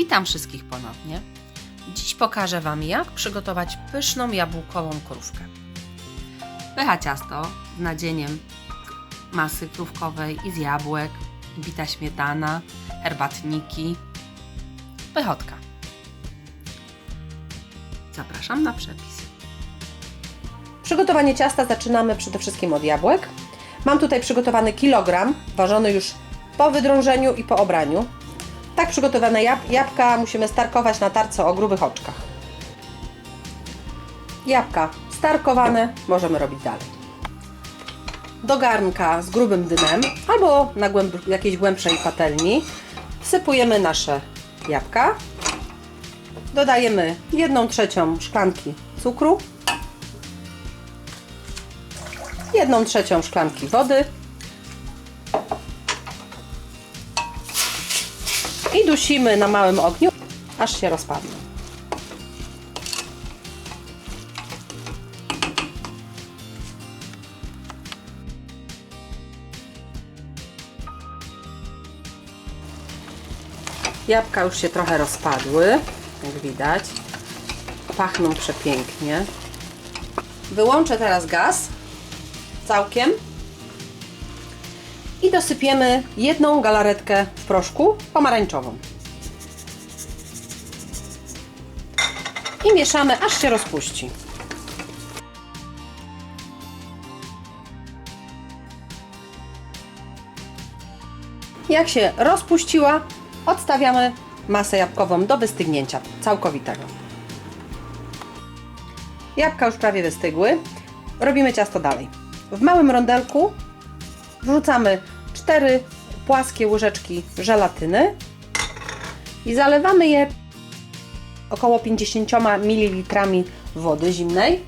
Witam wszystkich ponownie. Dziś pokażę Wam, jak przygotować pyszną jabłkową krówkę. Pycha ciasto z nadzieniem masy krówkowej i z jabłek, bita śmietana, herbatniki, pychotka. Zapraszam na przepis. Przygotowanie ciasta zaczynamy przede wszystkim od jabłek. Mam tutaj przygotowany kilogram, ważony już po wydrążeniu i po obraniu. Tak przygotowane jab jabłka musimy starkować na tarce o grubych oczkach. Jabłka starkowane możemy robić dalej. Do garnka z grubym dymem albo na głęb jakiejś głębszej patelni wsypujemy nasze jabłka. Dodajemy 1 trzecią szklanki cukru, 1 trzecią szklanki wody dusimy na małym ogniu, aż się rozpadną. Jabłka już się trochę rozpadły, jak widać. Pachną przepięknie. Wyłączę teraz gaz całkiem i dosypiemy jedną galaretkę w proszku pomarańczową. I mieszamy, aż się rozpuści. Jak się rozpuściła, odstawiamy masę jabłkową do wystygnięcia całkowitego. Jabłka już prawie wystygły. Robimy ciasto dalej. W małym rondelku wrzucamy 4 płaskie łyżeczki żelatyny i zalewamy je około 50 ml wody zimnej.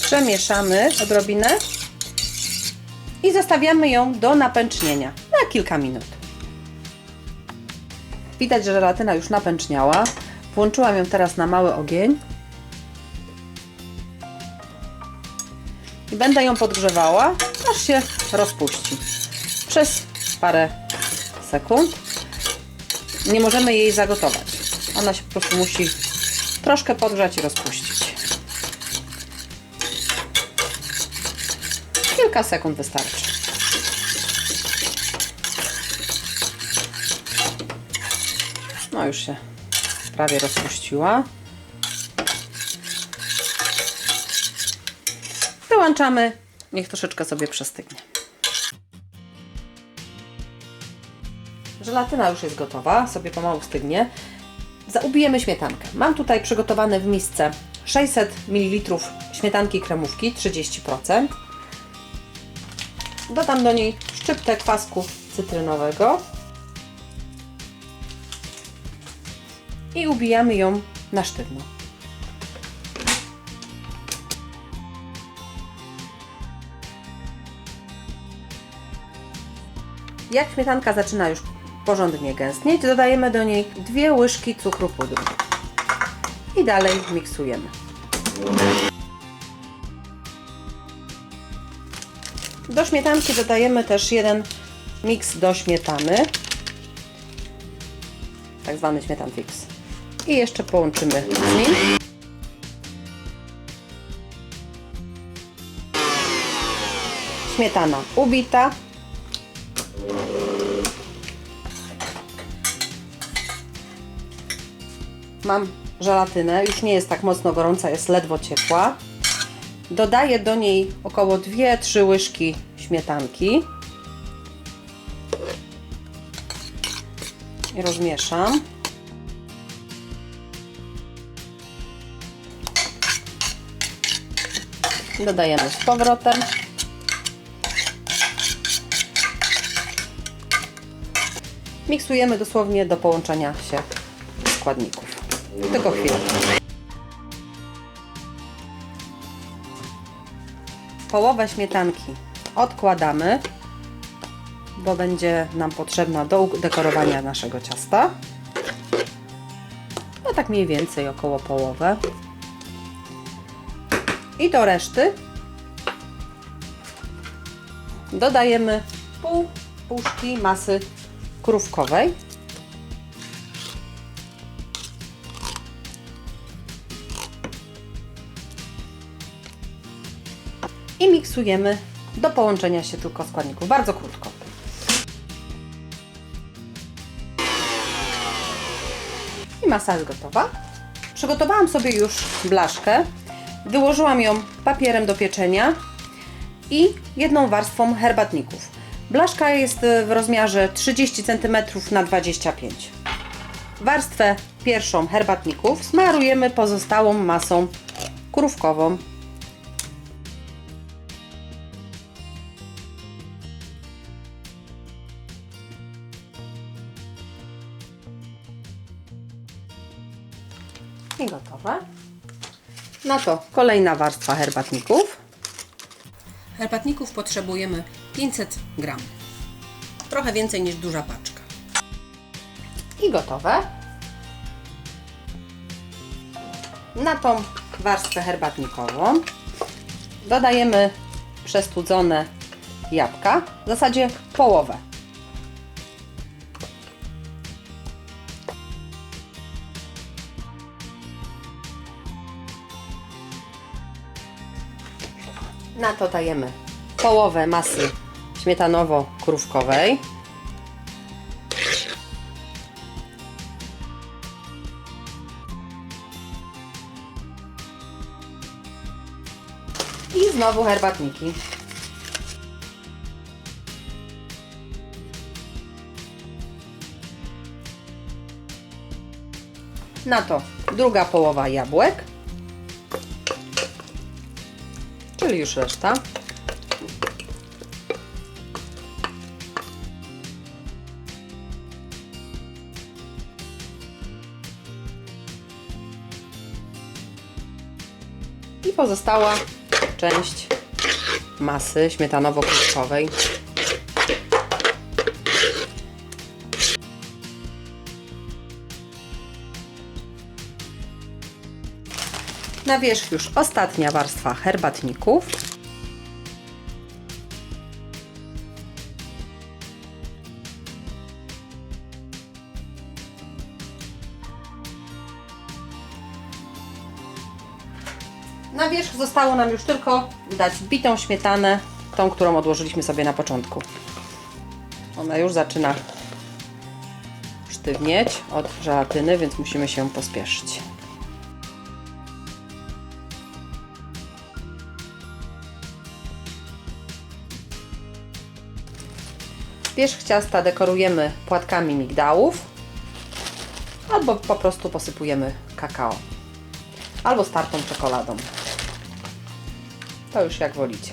Przemieszamy odrobinę i zostawiamy ją do napęcznienia na kilka minut. Widać, że żelatyna już napęczniała. Włączyłam ją teraz na mały ogień. I będę ją podgrzewała, aż się rozpuści. Przez parę sekund. Nie możemy jej zagotować. Ona się po prostu musi troszkę podgrzać i rozpuścić. Kilka sekund wystarczy. No już się prawie rozpuściła. Wyłączamy. Niech troszeczkę sobie przestygnie. Żelatyna już jest gotowa, sobie pomału stygnie. Zaubijemy śmietankę. Mam tutaj przygotowane w misce 600 ml śmietanki kremówki 30%. Dodam do niej szczyptę kwasku cytrynowego i ubijamy ją na sztywno. Jak śmietanka zaczyna już porządnie gęstnieć, dodajemy do niej dwie łyżki cukru pudru. I dalej miksujemy. Do śmietanki dodajemy też jeden miks do śmietany, tak zwany śmietan fix. I jeszcze połączymy z nim. Śmietana ubita, Mam żelatynę, już nie jest tak mocno gorąca, jest ledwo ciepła. Dodaję do niej około 2-3 łyżki śmietanki. I rozmieszam. Dodajemy z powrotem. Miksujemy dosłownie do połączenia się składników. Tylko chwilę. Połowę śmietanki odkładamy, bo będzie nam potrzebna do dekorowania naszego ciasta. No tak mniej więcej około połowę. I do reszty dodajemy pół puszki masy krówkowej. Do połączenia się tylko składników. Bardzo krótko. I masa jest gotowa. Przygotowałam sobie już blaszkę. Wyłożyłam ją papierem do pieczenia i jedną warstwą herbatników. Blaszka jest y, w rozmiarze 30 cm na 25 Warstwę pierwszą herbatników smarujemy pozostałą masą krówkową. Na to kolejna warstwa herbatników. Herbatników potrzebujemy 500 gram. Trochę więcej niż duża paczka. I gotowe. Na tą warstwę herbatnikową dodajemy przestudzone jabłka, w zasadzie połowę. Na to dajemy połowę masy śmietanowo-krówkowej. I znowu herbatniki. Na to druga połowa jabłek. Czyli już reszta. I pozostała część masy śmietanowo-kruszkowej. Na wierzch już ostatnia warstwa herbatników. Na wierzch zostało nam już tylko dać bitą śmietanę, tą, którą odłożyliśmy sobie na początku. Ona już zaczyna sztywnieć od żelatyny, więc musimy się pospieszyć. Wierzch ciasta dekorujemy płatkami migdałów albo po prostu posypujemy kakao albo startą czekoladą. To już jak wolicie.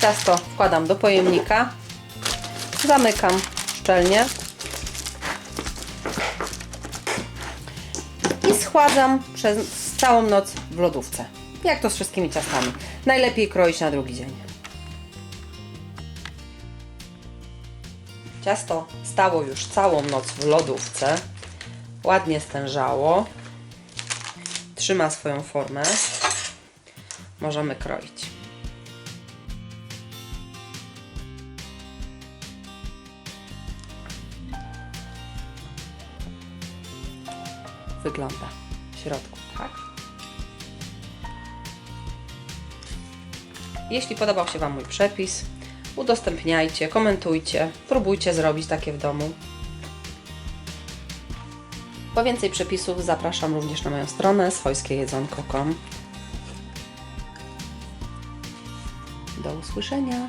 Ciasto wkładam do pojemnika, zamykam szczelnie i schładzam przez całą noc w lodówce. Jak to z wszystkimi ciastami. Najlepiej kroić na drugi dzień. Ciasto stało już całą noc w lodówce. Ładnie stężało. Trzyma swoją formę. Możemy kroić. Wygląda środku, tak? Jeśli podobał się Wam mój przepis, udostępniajcie, komentujcie, próbujcie zrobić takie w domu. Po więcej przepisów zapraszam również na moją stronę swojskiejedzonko.com. Do usłyszenia!